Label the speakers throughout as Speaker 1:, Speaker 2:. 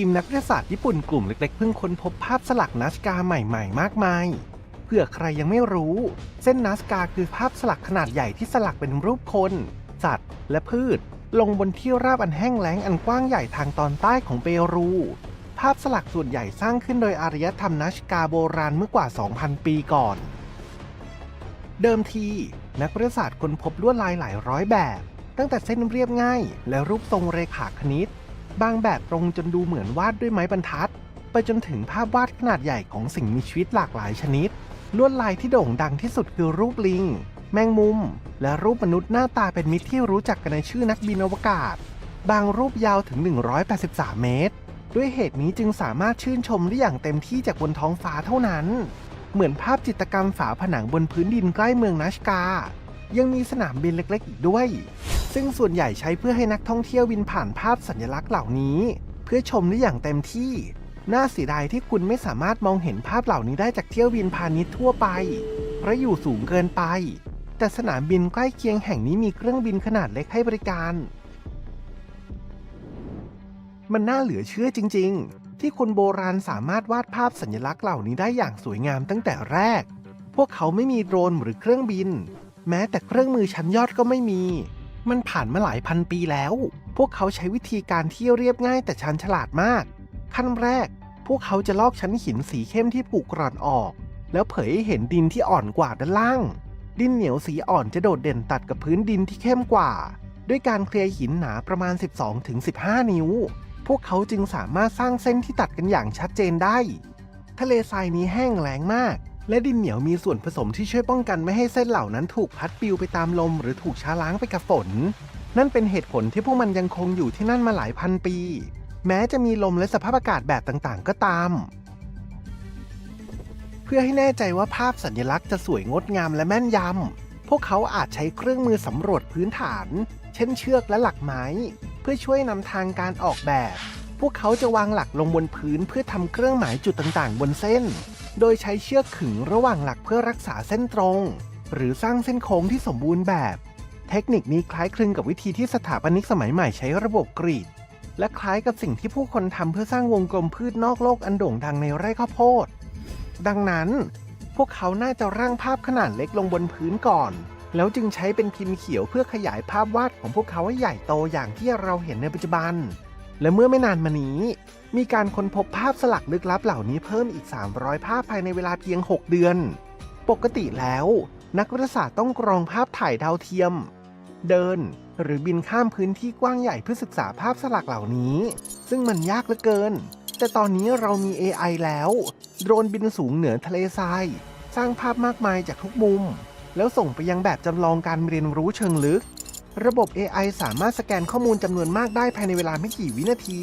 Speaker 1: ทีมนักวิทยาศาสตร์ญี่ปุ่นกลุ่มเล็กๆเพิ่งค้นพบภาพสลักนาสกาใหม่ๆ มากมาย เพื่อใครยังไม่รู้ เส้นนาสกาคือภาพสลักขนาดใหญ่ที่สลักเป็นรูปคน สัตว์ และพืช ลงบนที่ราบอันแห้งแล้งอันกว้างใหญ่ทางตอนใต้ของเปรู ภาพสลักส่วนใหญ่สร้างขึ้นโดยอารยธรรมนาชกาโบราณเมื่อกว่า 2,000 ปีก่อน เดิมทีนักวิทยาศาสตร์ค้นพบลวดลายหลายร้อยแบบ ตั้งแต่เส้นเรียบง่าย และรูปทรงเรขาคณิต บางแบบตรงจนดูเหมือนวาดด้วยไม้บรรทัด ไปจนถึงภาพวาดขนาดใหญ่ของสิ่งมีชีวิตหลากหลายชนิด ลวดลายที่โด่งดังที่สุดคือรูปลิง แมงมุม และรูปมนุษย์หน้าตาเป็นมิตรที่รู้จักกันในชื่อนักบินอวกาศ บางรูปยาวถึง 183 เมตร ด้วยเหตุนี้จึงสามารถชื่นชมได้อย่างเต็มที่จากบนท้องฟ้าเท่านั้น เหมือนภาพจิตรกรรมฝาผนังบนพื้นดินใกล้เมืองนัชกา ยังมีสนามบินเล็กๆ อีกด้วย ซึ่งส่วนใหญ่ใช้เพื่อให้นักท่องเที่ยวบินผ่านภาพสัญลักษณ์เหล่านี้ เพื่อชมได้อย่างเต็มที่ น่าเสียดายที่คุณไม่สามารถมองเห็นภาพเหล่านี้ได้จากเที่ยวบินพาณิชย์ทั่วไปเพราะอยู่สูงเกินไป แต่สนามบินใกล้เคียงแห่งนี้มีเครื่องบินขนาดเล็กให้บริการ มันน่าเหลือเชื่อจริง ๆ ที่คนโบราณสามารถวาดภาพสัญลักษณ์เหล่านี้ได้อย่างสวยงามตั้งแต่แรก พวกเขาไม่มีโดรนหรือเครื่องบิน แม้แต่เครื่องมือชั้นยอดก็ไม่มี มันผ่านมาหลายพันปีแล้ว พวกเขาใช้วิธีการที่เรียบง่ายแต่ชันฉลาดมาก ขั้นแรก พวกเขาจะลอกชั้นหินสีเข้มที่ผูกกร่อนออก แล้วเผยให้เห็นดินที่อ่อนกว่าด้านล่าง ดินเหนียวสีอ่อนจะโดดเด่นตัดกับพื้นดินที่เข้มกว่า ด้วยการเคลียร์หินหนาประมาณ 12-15 นิ้ว พวกเขาจึงสามารถสร้างเส้นที่ตัดกันอย่างชัดเจนได้ ทะเลทรายนี้แห้งแล้งมาก และดินเหนียวมีส่วนผสมที่ช่วยป้องกันไม่ให้เส้นเหล่านั้นถูกพัดปลิวไปตามลม หรือถูกช้าล้างไปกับฝน นั่นเป็นเหตุผลที่พวกมันยังคงอยู่ที่นั่นมาหลายพันปี แม้จะมีลมและสภาพอากาศแบบต่างๆ ก็ตาม เพื่อให้แน่ใจว่าภาพสัญลักษณ์จะสวยงดงามและแม่นยำพวกเขาอาจใช้เครื่องมือสำรวจพื้นฐาน เช่นเชือกและหลักไม้ เพื่อช่วยนำทางการออกแบบ พวกเขาจะวางหลักลงบนพื้นเพื่อทำเครื่องหมายจุดต่างๆ บนเส้น โดยใช้เชือกขึงระหว่างหลักเพื่อรักษาเส้นตรง หรือสร้างเส้นโค้งที่สมบูรณ์แบบ เทคนิคนี้คล้ายคลึงกับวิธีที่สถาปนิกสมัยใหม่ใช้ระบบกรีด และคล้ายกับสิ่งที่ผู้คนทำเพื่อสร้างวงกลมพืชนอกโลกอันโด่งดังในไร่ข้าวโพด ดังนั้น พวกเขาน่าจะร่างภาพขนาดเล็กลงบนพื้นก่อน แล้วจึงใช้เป็นพิมพ์เขียวเพื่อขยายภาพวาดของพวกเขาให้ใหญ่โตอย่างที่เราเห็นในปัจจุบัน และเมื่อไม่นานมานี้ มีการค้นพบภาพสลักลึกลับเหล่านี้เพิ่มอีก 300 ภาพภายในเวลาเพียง 6 เดือน ปกติแล้ว นักวิทยาศาสตร์ต้องกรองภาพถ่ายดาวเทียม เดินหรือบินข้ามพื้นที่กว้างใหญ่เพื่อศึกษาภาพสลักเหล่านี้ ซึ่งมันยากเหลือเกิน แต่ตอนนี้เรามี AI แล้ว โดรนบินสูงเหนือทะเลทราย สร้างภาพมากมายจากทุกมุม แล้วส่งไปยังแบบจำลองการเรียนรู้เชิงลึก ระบบ AI สามารถสแกนข้อมูลจำนวนมากได้ภายในเวลาไม่กี่วินาที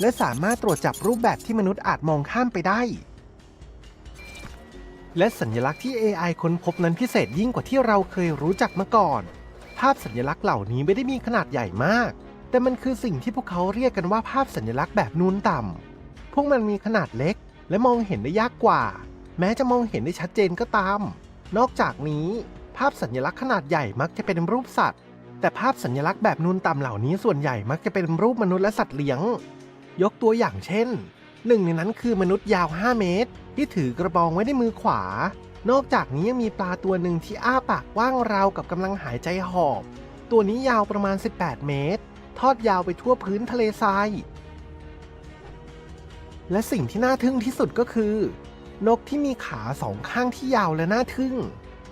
Speaker 1: และสามารถตรวจจับรูปแบบที่มนุษย์อาจมองข้ามไปได้ และสัญลักษณ์ที่ AI ค้นพบนั้นพิเศษยิ่งกว่าที่เราเคยรู้จักมาก่อน ภาพสัญลักษณ์เหล่านี้ไม่ได้มีขนาดใหญ่มาก แต่มันคือสิ่งที่พวกเขาเรียกกันว่าภาพสัญลักษณ์แบบนูนต่ำ พวกมันมีขนาดเล็ก และมองเห็นได้ยากกว่า แม้จะมองเห็นได้ชัดเจนก็ตาม นอกจากนี้ ภาพสัญลักษณ์ขนาดใหญ่มักจะเป็นรูปสัตว์ แต่ภาพสัญลักษณ์แบบนูนต่ำเหล่านี้ส่วนใหญ่มักจะเป็นรูปมนุษย์และสัตว์เลี้ยง ยกตัวอย่างเช่น หนึ่งในนั้นคือมนุษย์ยาว 5 เมตร ที่ถือกระบองไว้ในมือขวา นอกจากนี้ยังมีปลาตัวหนึ่งที่อ้าปากว้างราวกับกำลังหายใจหอบ ตัวนี้ยาวประมาณ 18 เมตร ทอดยาวไปทั่วพื้นทะเลทราย และสิ่งที่น่าทึ่งที่สุดก็คือ นกที่มีขาสองข้างที่ยาวและน่าทึ่ง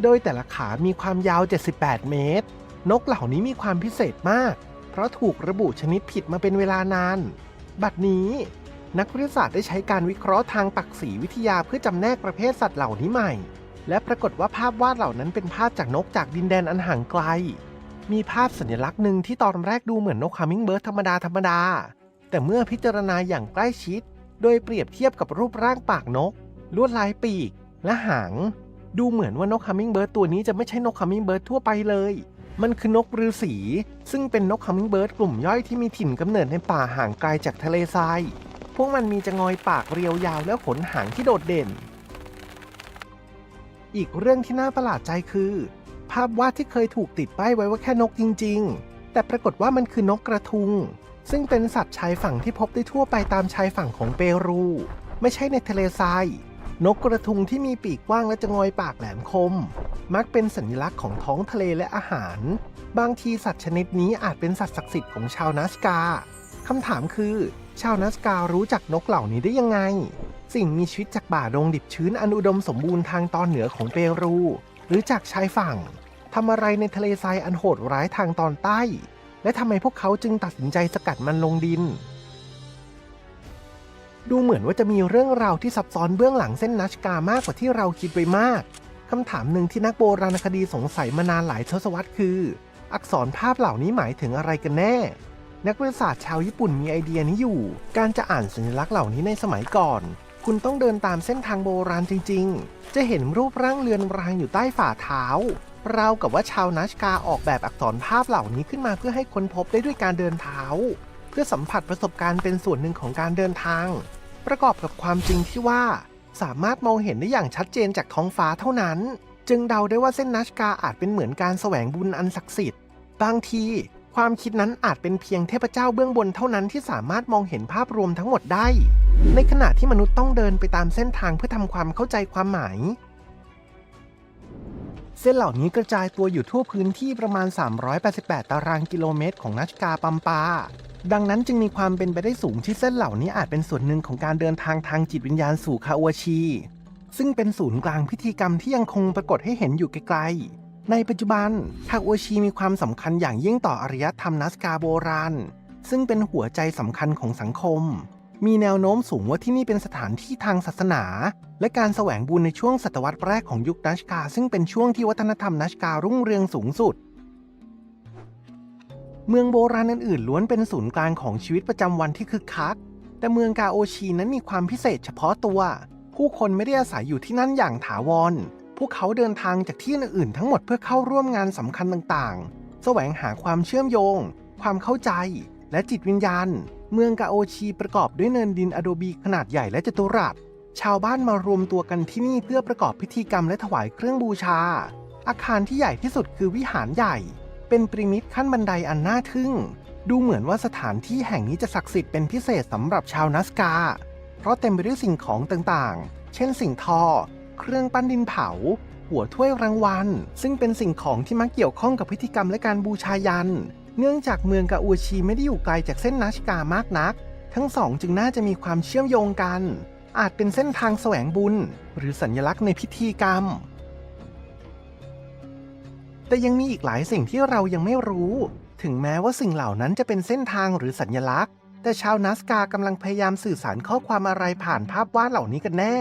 Speaker 1: โดยแต่ละขามีความยาว 78 เมตร นกเหล่านี้มีความพิเศษมาก เพราะถูกระบุชนิดผิดมาเป็นเวลานาน บัดนี้ นักวิทยาศาสตร์ได้ใช้การวิเคราะห์ทางปักษีวิทยาเพื่อจำแนกประเภทสัตว์เหล่านี้ใหม่ และปรากฏว่าภาพวาดเหล่านั้นเป็นภาพจากนกจากดินแดนอันห่างไกล มีภาพสัญลักษณ์หนึ่งที่ตอนแรกดูเหมือนนกฮัมมิงเบิร์ดธรรมดาธรรมดา แต่เมื่อพิจารณาอย่างใกล้ชิด โดยเปรียบเทียบกับรูปร่างปากนก ลวดลายปีก และหาง ดูเหมือนว่านกฮัมมิงเบิร์ดตัวนี้จะไม่ใช่นกฮัมมิงเบิร์ดทั่วไปเลย มันคือนกฤาษีซึ่งเป็นนกฮัมมิงเบิร์ดกลุ่มย่อยที่มีถิ่นกำเนิดในป่าห่างไกลจากทะเลทราย พวกมันมีจะงอยปากเรียวยาวและขนหางที่โดดเด่น อีกเรื่องที่น่าประหลาดใจคือ ภาพวาดที่เคยถูกติดป้ายไว้ว่าแค่นกจริง ๆ แต่ปรากฏว่ามันคือนกกระทุง ซึ่งเป็นสัตว์ชายฝั่งที่พบได้ทั่วไปตามชายฝั่งของเปรู ไม่ใช่ในทะเลทราย นกกระทุงที่มีปีกกว้างและจะงอยปากแหลมคม มักเป็นสัญลักษณ์ของท้องทะเลและอาหาร บางทีสัตว์ชนิดนี้อาจเป็นสัตว์ศักดิ์สิทธิ์ของชาวนัสกาคำถามคือ ชาวนัสการู้จักนกเหล่านี้ได้ยังไง สิ่งมีชีวิตจากป่าดงดิบชื้นอันอุดมสมบูรณ์ทางตอนเหนือของเปรู หรือจากชายฝั่งทำอะไรในทะเลทรายอันโหดร้ายทางตอนใต้ และทำไมพวกเขาจึงตัดสินใจสกัดมันลงดิน ดูเหมือนว่าจะมีเรื่องราวที่ซับซ้อนเบื้องหลังเส้นนัชกามากกว่าที่เราคิดไว้มาก คำถามหนึ่งที่นักโบราณคดีสงสัยมานานหลายทศวรรษคือ อักษรภาพเหล่านี้หมายถึงอะไรกันแน่ นักวิทยาศาสตร์ชาวญี่ปุ่นมีไอเดียนี้อยู่ การจะอ่านสัญลักษณ์เหล่านี้ในสมัยก่อน คุณต้องเดินตามเส้นทางโบราณจริง ๆ จะเห็นรูปร่างเรือนรางอยู่ใต้ฝ่าเท้าราวกับว่าชาวนัชกาออกแบบอักษรภาพเหล่านี้ขึ้นมาเพื่อให้คนพบได้ด้วยการเดินเท้า เพื่อสัมผัสประสบการณ์เป็นส่วนหนึ่งของการเดินทาง ประกอบกับความจริงที่ว่า สามารถมองเห็นได้อย่างชัดเจนจากท้องฟ้าเท่านั้น จึงเดาได้ว่าเส้นนัชกาอาจเป็นเหมือนการแสวงบุญอันศักดิ์สิทธิ์ บางที ความคิดนั้นอาจเป็นเพียงเทพเจ้าเบื้องบนเท่านั้นที่สามารถมองเห็นภาพรวมทั้งหมดได้ ในขณะที่มนุษย์ต้องเดินไปตามเส้นทางเพื่อทำความเข้าใจความหมาย เส้นเหล่านี้กระจายตัวอยู่ทั่วพื้นที่ประมาณ 388 ตารางกิโลเมตรของนัชกาปัมปา ดังนั้นจึงมีความเป็นไปได้สูงที่เส้นเหล่านี้อาจเป็นส่วนหนึ่งของการเดินทางทางจิตวิญญาณสู่คาอวชี ซึ่งเป็นศูนย์กลางพิธีกรรมที่ยังคงปรากฏให้เห็นอยู่ไกลๆ ในปัจจุบันคาอวชีมีความสำคัญอย่างยิ่งต่ออารยธรรมนัสกาโบราณ ซึ่งเป็นหัวใจสำคัญของสังคม มีแนวโน้มสูงว่าที่นี่เป็นสถานที่ทางศาสนา และการแสวงบุญในช่วงศตวรรษแรกของยุคนัชกา ซึ่งเป็นช่วงที่วัฒนธรรมนัชการุ่งเรืองสูงสุด เมืองโบราณอื่นๆล้วนเป็นศูนย์กลางของชีวิตประจำวันที่คึกคัก แต่เมืองกาโอชีนั้นมีความพิเศษเฉพาะตัว ผู้คนไม่ได้อาศัยอยู่ที่นั่นอย่างถาวร พวกเขาเดินทางจากที่อื่นๆทั้งหมดเพื่อเข้าร่วมงานสำคัญต่างๆ แสวงหาความเชื่อมโยง ความเข้าใจ และจิตวิญญาณ เมืองกาโอชีประกอบด้วยเนินดินอโดบีขนาดใหญ่และจัตุรัส ชาวบ้านมารวมตัวกันที่นี่เพื่อประกอบพิธีกรรมและถวายเครื่องบูชา อาคารที่ใหญ่ที่สุดคือวิหารใหญ่ เป็นปริมิตขั้นบันไดอันน่าทึ่ง ดูเหมือนว่าสถานที่แห่งนี้จะศักดิ์สิทธิ์เป็นพิเศษสำหรับชาวนัสกา เพราะเต็มไปด้วยสิ่งของต่างๆ เช่นสิ่งทอ เครื่องปั้นดินเผา หัวถ้วยรางวัล ซึ่งเป็นสิ่งของที่มักเกี่ยวข้องกับพิธีกรรมและการบูชายัน เนื่องจากเมืองกาอูชีไม่ได้อยู่ไกลจากเส้นนัชกามากนัก ทั้งสองจึงน่าจะมีความเชื่อมโยงกัน อาจเป็นเส้นทางแสวงบุญ หรือสัญลักษณ์ในพิธีกรรม แต่ยังมีอีกหลายสิ่งที่เรายังไม่รู้ ถึงแม้ว่าสิ่งเหล่านั้นจะเป็นเส้นทางหรือสัญลักษณ์ แต่ชาวนัสกากำลังพยายามสื่อสารข้อความอะไรผ่านภาพวาดเหล่านี้กันแน่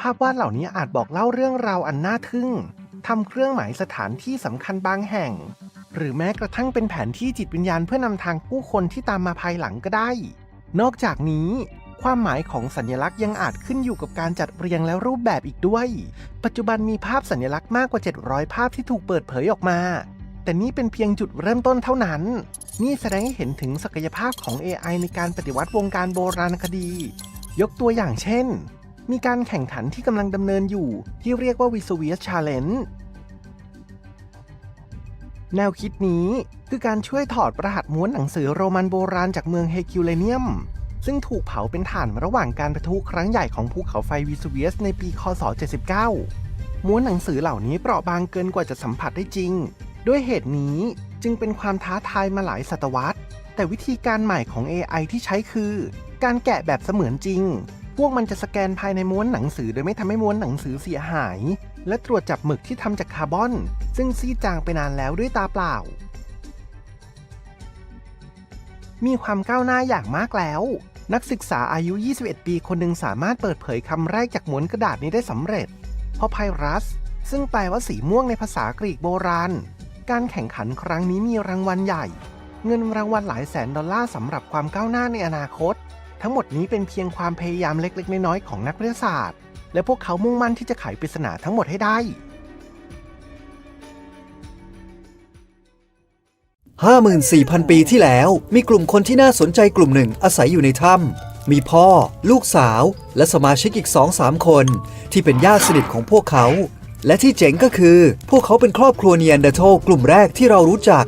Speaker 1: ภาพวาดเหล่านี้อาจบอกเล่าเรื่องราวอันน่าทึ่งทำเครื่องหมายสถานที่สำคัญบางแห่ง หรือแม้กระทั่งเป็นแผนที่จิตวิญญาณเพื่อนำทางผู้คนที่ตามมาภายหลังก็ได้ นอกจากนี้ ความหมายของสัญลักษณ์ยังอาจขึ้นอยู่กับการจัดเรียงและรูปแบบอีกด้วย ปัจจุบันมีภาพสัญลักษณ์มากกว่า 700 ภาพที่ถูกเปิดเผยออกมา แต่นี่เป็นเพียงจุดเริ่มต้นเท่านั้น นี่แสดงให้เห็นถึงศักยภาพของ AI ในการปฏิวัติวงการโบราณคดี ยกตัวอย่างเช่น มีการแข่งขันที่กำลังดำเนินอยู่ ที่เรียกว่า Visuous Challenge แนวคิดนี้คือการช่วยถอดประหัสม้วนหนังสือโรมันโบราณจากเมืองเฮคิวเลเนียม ซึ่งถูกเผาเป็นถ่านระหว่างการประทุครั้งใหญ่ของภูเขาไฟวิสูเวียสในปีคศ 79 ม้วนหนังสือเหล่านี้เปราะบางเกินกว่าจะสัมผัสได้จริง ด้วยเหตุนี้จึงเป็นความท้าทายมาหลายศตวรรษ แต่วิธีการใหม่ของ AI ที่ใช้คือ การแกะแบบเสมือนจริง พวกมันจะสแกนภายในม้วนหนังสือโดยไม่ทำให้ม้วนหนังสือเสียหาย และตรวจจับหมึกที่ทำจากคาร์บอน ซึ่งซีดจางไปนานแล้วด้วยตาเปล่ามีความก้าวหน้าอย่างมากแล้ว นักศึกษาอายุ 21 ปีคนหนึ่งสามารถเปิดเผยคำแรกจากม้วนกระดาษนี้ได้สำเร็จ เพราะไพรัส ซึ่งแปลว่าสีม่วงในภาษากรีกโบราณ การแข่งขันครั้งนี้มีรางวัลใหญ่ เงินรางวัลหลายแสนดอลลาร์สำหรับความก้าวหน้าในอนาคต ทั้งหมดนี้เป็นเพียงความพยายามเล็กๆ น้อยๆของนักวิทยาศาสตร์ และพวกเขามุ่งมั่นที่จะไขปริศนาทั้งหมดให้ได้
Speaker 2: 54,000 ปีที่แล้ว มีกลุ่มคนที่น่าสนใจกลุ่มหนึ่งอาศัยอยู่ในถ้ำมีพ่อ ลูกสาว และสมาชิกอีก2-3คน ที่เป็นญาติสนิทของพวกเขา และที่เจ๋งก็คือ พวกเขาเป็นครอบครัวเนียนเดอร์โทกลุ่มแรกที่เรารู้จัก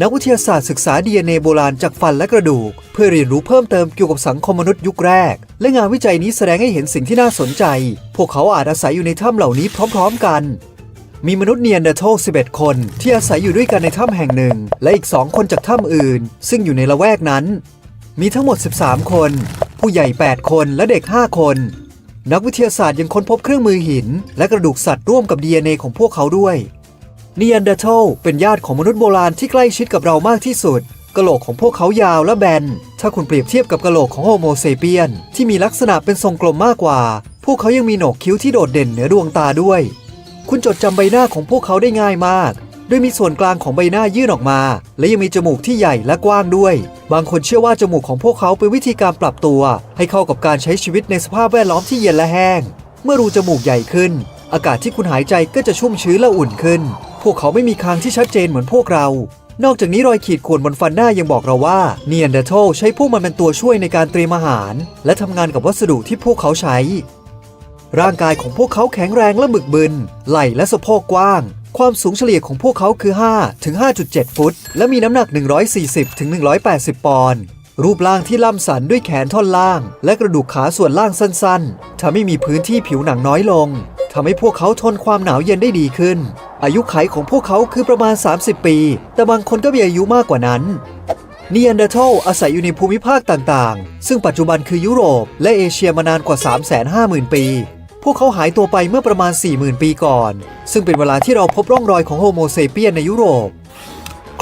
Speaker 2: นักวิทยาศาสตร์ศึกษา DNA โบราณจากฟันและกระดูก เพื่อเรียนรู้เพิ่มเติมเกี่ยวกับสังคมมนุษย์ยุคแรก และงานวิจัยนี้แสดงให้เห็นสิ่งที่น่าสนใจ พวกเขาอาจอาศัยอยู่ในถ้ำเหล่านี้พร้อม ๆ กัน มีมนุษย์เนียนเดอร์โทล11 คน ที่อาศัยอยู่ด้วยกันในถ้ำแห่งหนึ่ง และอีก 2 คนจากถ้ำอื่น ซึ่งอยู่ในละแวกนั้น มีทั้งหมด 13 คน ผู้ใหญ่ 8 คนและเด็ก 5 คน นักวิทยาศาสตร์ยังค้นพบเครื่องมือหิน และกระดูกสัตว์ร่วมกับ DNA ของพวกเขาด้วยเนียนเดอร์โทเป็นญาติของมนุษย์โบราณที่ใกล้ชิดกับเรามากที่สุดกะโหลกของพวกเขายาวและแบน ถ้าคุณเปรียบเทียบกับกะโหลกของโฮโมเซเปียน ที่มีลักษณะเป็นทรงกลมมากกว่า พวกเขายังมีหนกคิ้วที่โดดเด่นเหนือดวงตาด้วย คุณจดจำใบหน้าของพวกเขาได้ง่ายมากโดยมีส่วนกลางของใบหน้ายื่นออกมา และยังมีจมูกที่ใหญ่และกว้างด้วย บางคนเชื่อว่าจมูกของพวกเขาเป็นวิธีการปรับตัว ให้เข้ากับการใช้ชีวิตในสภาพแวดล้อมที่เย็นและแห้ง เมื่อรูจมูกใหญ่ขึ้น อากาศที่คุณหายใจก็จะชุ่มชื้นและอุ่นขึ้น พวกเขาไม่มีคางที่ชัดเจนเหมือนพวกเรา นอกจากนี้รอยขีดข่วนบนฟันหน้ายังบอกเราว่าเนียนเดอร์โทใช้พวกมันเป็นตัวช่วยในการเตรียมอาหาร และทำงานกับวัสดุที่พวกเขาใช้ ร่างกายของพวกเขาแข็งแรงและบึกบึน ไหล่และสะโพกกว้าง ความสูงเฉลี่ยของพวกเขาคือ 5 ถึง 5.7 ฟุต และมีน้ำหนัก 140 ถึง 180 ปอนด์ รูปร่างที่ล่ำสันด้วยแขนท่อนล่าง และกระดูกขาส่วนล่างสั้นๆทำให้มีพื้นที่ผิวหนังน้อยลงทำให้พวกเขาทนความหนาวเย็นได้ดีขึ้น อายุขัยของพวกเขาคือประมาณ 30 ปี แต่บางคนก็มีอายุมากกว่านั้นเนียนเดอร์โทลอาศัยอยู่ในภูมิภาคต่างๆ ซึ่งปัจจุบันคือยุโรปและเอเชียมานานกว่า 350,000 ปี พวกเขาหายตัวไปเมื่อประมาณ 40,000 ปีก่อน ซึ่งเป็นเวลาที่เราพบร่องรอยของโฮโมเซเปียนในยุโรป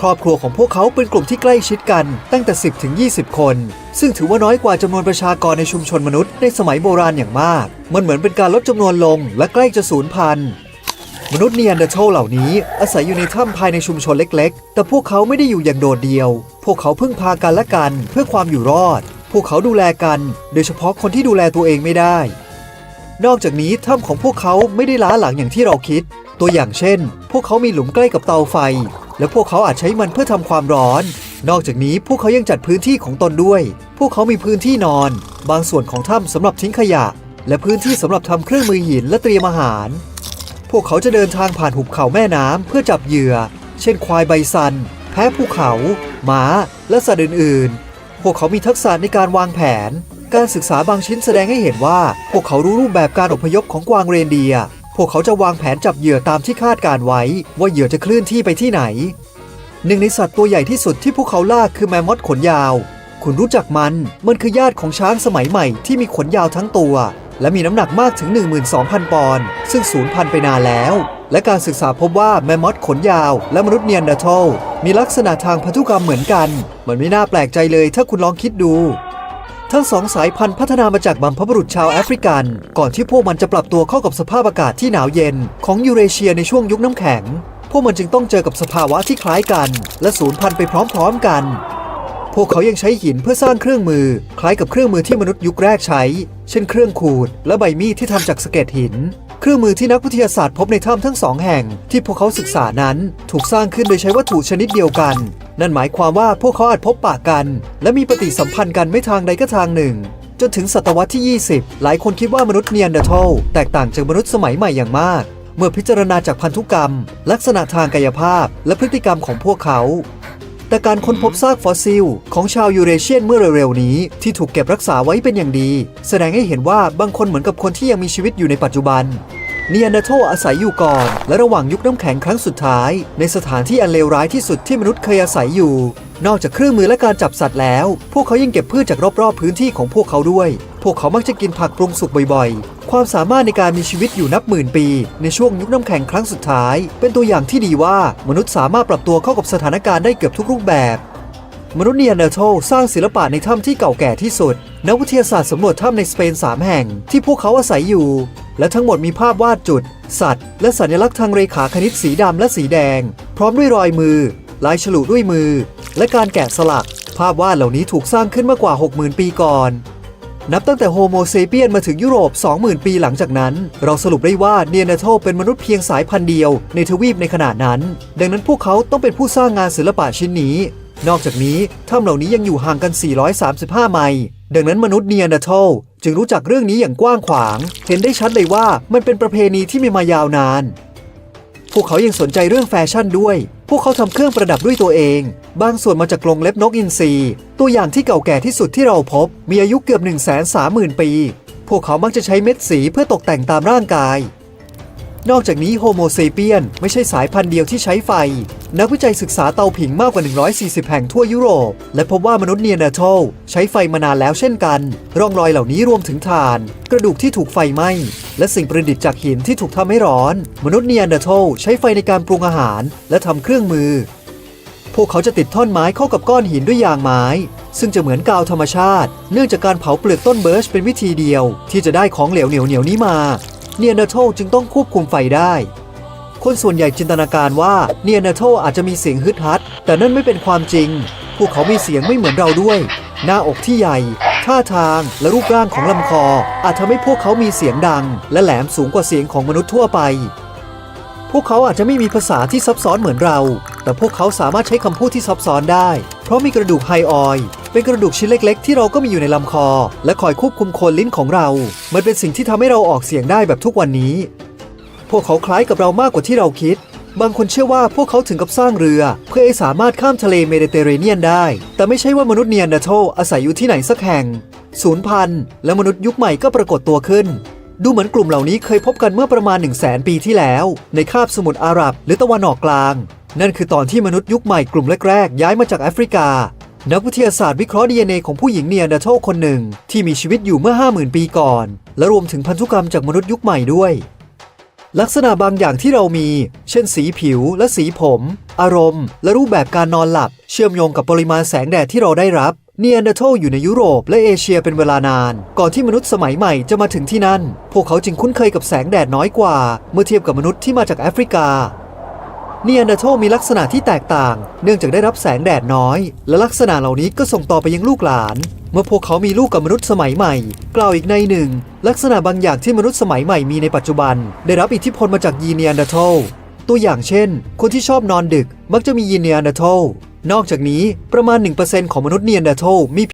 Speaker 2: ครอบครัวของพวกเขาเป็นกลุ่มที่ใกล้ชิดกันตั้งแต่ 10ถึง20 คน ซึ่งถือว่าน้อยกว่าจำนวนประชากรในชุมชนมนุษย์ในสมัยโบราณอย่างมาก มันเหมือนเป็นการลดจำนวนลงและใกล้จะสูญพันธุ์มนุษย์เนียนเดอร์โทลเหล่านี้ อาศัยอยู่ในถ้ำภายในชุมชนเล็ก ๆ แต่พวกเขาไม่ได้อยู่อย่างโดดเดี่ยว พวกเขาพึ่งพากันและกันเพื่อความอยู่รอด พวกเขาดูแลกัน โดยเฉพาะคนที่ดูแลตัวเองไม่ได้ นอกจากนี้ถ้ำของพวกเขาไม่ได้ล้าหลังอย่างที่เราคิด ตัวอย่างเช่น พวกเขามีหลุมใกล้กับเตาไฟ และพวกเขาอาจใช้มันเพื่อทำความร้อน นอกจากนี้พวกเขายังจัดพื้นที่ของตนด้วย พวกเขามีพื้นที่นอน บางส่วนของถ้ำสำหรับทิ้งขยะ และพื้นที่สำหรับทำเครื่องมือหินและเตรียมอาหาร พวกเขาจะเดินทางผ่านหุบเขาแม่น้ำเพื่อจับเหยื่อ เช่น ควายไบซัน แพะภูเขา ม้า และสัตว์อื่น ๆ พวกเขามีทักษะในการวางแผน การศึกษาบางชิ้นแสดงให้เห็นว่า พวกเขารู้รูปแบบการอพยพของกวางเรนเดีย พวกเขาจะวางแผนจับเหยื่อตามที่คาดการไว้ ว่าเหยื่อจะเคลื่อนที่ไปที่ไหน หนึ่งในสัตว์ตัวใหญ่ที่สุดที่พวกเขาล่าคือแมมมอธขนยาว คุณรู้จักมัน มันคือญาติของช้างสมัยใหม่ที่มีขนยาวทั้งตัว และมีน้ำหนักมากถึง 12,000 ปอนด์ซึ่งสูญพันธุ์ไปนานแล้ว และการศึกษาพบว่าแมมมอธขนยาว และมนุษย์เนียนเดอร์โทลมีลักษณะทางพันธุกรรมเหมือนกัน มันไม่น่าแปลกใจเลยถ้าคุณลองคิดดู ทั้งสองสายพันธุ์พัฒนามาจากบรรพบุรุษชาวแอฟริกัน ก่อนที่พวกมันจะปรับตัวเข้ากับสภาพอากาศที่หนาวเย็น ของยูเรเชียในช่วงยุคน้ำแข็ง พวกมันจึงต้องเจอกับสภาวะที่คล้ายกัน และสูญพันธุ์ไปพร้อมๆกัน พวกเขายังใช้หินเพื่อสร้างเครื่องมือ คล้ายกับเครื่องมือที่มนุษย์ยุคแรกใช้ เช่น เครื่องขูด และใบมีดที่ทำจากสเก็ตหิน เครื่องมือที่นักวิทยาศาสตร์พบในถ้ำทั้งสองแห่ง ที่พวกเขาศึกษานั้นถูกสร้างขึ้นโดยใช้วัตถุชนิดเดียวกัน นั่นหมายความว่าพวกเขาอาจพบปะกัน และมีปฏิสัมพันธ์กันไม่ทางใดก็ทางหนึ่ง จนถึงศตวรรษที่ 20 หลายคนคิดว่ามนุษย์เนียนเดอร์โทลแตกต่างจากมนุษย์สมัยใหม่อย่างมาก เมื่อพิจารณาจากพันธุกรรม ลักษณะทางกายภาพ และพฤติกรรมของพวกเขา แต่การค้นพบซากฟอสซิล ของชาวยูเรเชียนเมื่อเร็วๆนี้ ที่ถูกเก็บรักษาไว้เป็นอย่างดี แสดงให้เห็นว่าบางคนเหมือนกับคนที่ยังมีชีวิตอยู่ในปัจจุบันเนียนเดอร์โทอาศัยอยู่ก่อน และระหว่างยุคน้ำแข็งครั้งสุดท้าย ในสถานที่อันเลวร้ายที่สุดที่มนุษย์เคยอาศัยอยู่ นอกจากเครื่องมือและการจับสัตว์แล้ว พวกเขายังเก็บพืชจากรอบๆพื้นที่ของพวกเขาด้วย พวกเขามักจะกินผักปรุงสุกบ่อยๆ ความสามารถในการมีชีวิตอยู่นับหมื่นปี ในช่วงยุคน้ำแข็งครั้งสุดท้าย เป็นตัวอย่างที่ดีว่ามนุษย์สามารถปรับตัวเข้ากับสถานการณ์ได้เกือบทุกรูปแบบ มนุษย์เนียนเดอร์โทสร้างศิลปะในถ้ำที่เก่าแก่ที่สุด นักวิทยาศาสตร์สำรวจถ้ำในสเปน 3 แห่ง ที่พวกเขาอาศัยอยู่ และทั้งหมดมีภาพวาดจุด สัตว์ และสัญลักษณ์ทางเรขาคณิตสีดำและสีแดง พร้อมด้วยรอยมือ ลายฉลุด้วยมือ และการแกะสลัก ภาพวาดเหล่านี้ถูกสร้างขึ้นมากกว่า 60,000 ปีก่อน นับตั้งแต่โฮโมเซเปียนมาถึงยุโรป 20,000 ปีหลังจากนั้น เราสรุปได้ว่าเนียนเดอร์โทเป็นมนุษย์เพียงสายพันธุ์เดียวในทวีปในขณะนั้น ดังนั้นพวกเขาต้องเป็นผู้สร้างงานศิลปะชิ้นนี้ นอกจากนี้ถ้ำเหล่านี้ยังอยู่ห่างกัน 435 ไมล์ ดังนั้นมนุษย์เนียนเดอร์โทจึงรู้จักเรื่องนี้อย่างกว้างขวาง เห็นได้ชัดเลยว่ามันเป็นประเพณีที่มีมายาวนาน พวกเขายังสนใจเรื่องแฟชั่นด้วย พวกเขาทำเครื่องประดับด้วยตัวเอง บางส่วนมาจากกรงเล็บนกอินทรีตัวอย่างที่เก่าแก่ที่สุดที่เราพบ มีอายุเกือบ 1 3 0 0 0 0 ปี พวกเขามักจะใช้เม็ดสีเพื่อตกแต่งตามร่างกาย นอกจากนี้โฮโมเซเปียนไม่ใช่สายพันธุ์เดียวที่ใช้ไฟ นักวิจัยศึกษาเตาผิงมากกว่า 140 แห่งทั่วยุโรป และพบว่ามนุษย์เนียนเดอร์ทัลใช้ไฟมานานแล้วเช่นกัน ร่องรอยเหล่านี้รวมถึงถ่าน กระดูกที่ถูกไฟไหม้และสิ่งประดิษฐ์จากหินที่ถูกทำให้ร้อน มนุษย์เนียนเดอร์ทัลใช้ไฟในการปรุงอาหาร และทำเครื่องมือ พวกเขาจะติดท่อนไม้เข้ากับก้อนหินด้วยยางไม้ ซึ่งจะเหมือนกาวธรรมชาติ เนื่องจากการเผาเปลือกต้นเบิร์ชเป็นวิธีเดียว ที่จะได้ของเหลวเหนียวเหนียวๆนี้มา เนียนเดอร์ทัลจึงต้องควบคุมไฟได้ คนส่วนใหญ่จินตนาการว่าเนียนเดอร์ทัลอาจจะมีเสียงฮึดฮัด แต่นั่นไม่เป็นความจริง พวกเขามีเสียงไม่เหมือนเราด้วย หน้าอกที่ใหญ่ ท่าทาง และรูปร่างของลำคอ อาจทำให้พวกเขามีเสียงดัง และแหลมสูงกว่าเสียงของมนุษย์ทั่วไป พวกเขาอาจจะไม่มีภาษาที่ซับซ้อนเหมือนเรา แต่พวกเขาสามารถใช้คำพูดที่ซับซ้อนได้ เพราะมีกระดูกไฮออยเป็นกระดูกชิ้นเล็กๆ ที่เราก็มีอยู่ในลำคอ และคอยควบคุมโคนลิ้นของเรา มันเป็นสิ่งที่ทำให้เราออกเสียงได้แบบทุกวันนี้ พวกเขาคล้ายกับเรามากกว่าที่เราคิด บางคนเชื่อว่าพวกเขาถึงกับสร้างเรือ เพื่อให้สามารถข้ามทะเลเมดิเตอร์เรเนียนได้ แต่ไม่ใช่ว่ามนุษย์เนียนเดอร์โทอาศัยอยู่ที่ไหนสักแห่ง ศูนย์พันธุ์และมนุษย์ยุคใหม่ก็ปรากฏตัวขึ้น ดูเหมือนกลุ่มเหล่านี้เคยพบกันเมื่อประมาณ 1 0 0 0 0แสนปีที่แล้ว ในคาบสมุทรอาหรับหรือตะวันออกกลาง นั่นคือตอนที่มนุษย์ยุคใหม่กลุ่มแรกๆ ย้ายมาจากแอฟริกา นักวิทยาศาสตร์วิเคราะห์ DNA ของผู้หญิงเนียนเดโทคนหนึ่ง ที่มีชีวิตอยู่เมื่อ 50,000 ปีก่อน และรวมถึงพันธุกรรมจากมนุษย์ยุคใหม่ด้วย ลักษณะบางอย่างที่เรามี เช่น สีผิวและสีผม อารมณ์ และรูปแบบการนอนหลับ เชื่อมโยงกับปริมาณแสงแดดที่เราได้รับ เนียนเดอร์ทลอยู่ในยุโรปและเอเชียเป็นเวลานาน ก่อนที่มนุษย์สมัยใหม่จะมาถึงที่นั่น พวกเขาจึงคุ้นเคยกับแสงแดดน้อยกว่า เมื่อเทียบกับมนุษย์ที่มาจากแอฟริกาเนียนเดอร์โทมีลักษณะที่แตกต่าง เนื่องจากได้รับแสงแดดน้อย และลักษณะเหล่านี้ก็ส่งต่อไปยังลูกหลาน เมื่อพวกเขามีลูกกับมนุษย์สมัยใหม่ กล่าวอีกในหนึ่ง ลักษณะบางอย่างที่มนุษย์สมัยใหม่มีในปัจจุบัน ได้รับอิทธิพลมาจากยีเนียนเดอร์โทตัวอย่างเช่น คนที่ชอบนอนดึกมักจะมียีเนียนเดอร์โท นอกจากนี้ประมาณ 1%ของมนุษย์เนียนเดอร์โทมี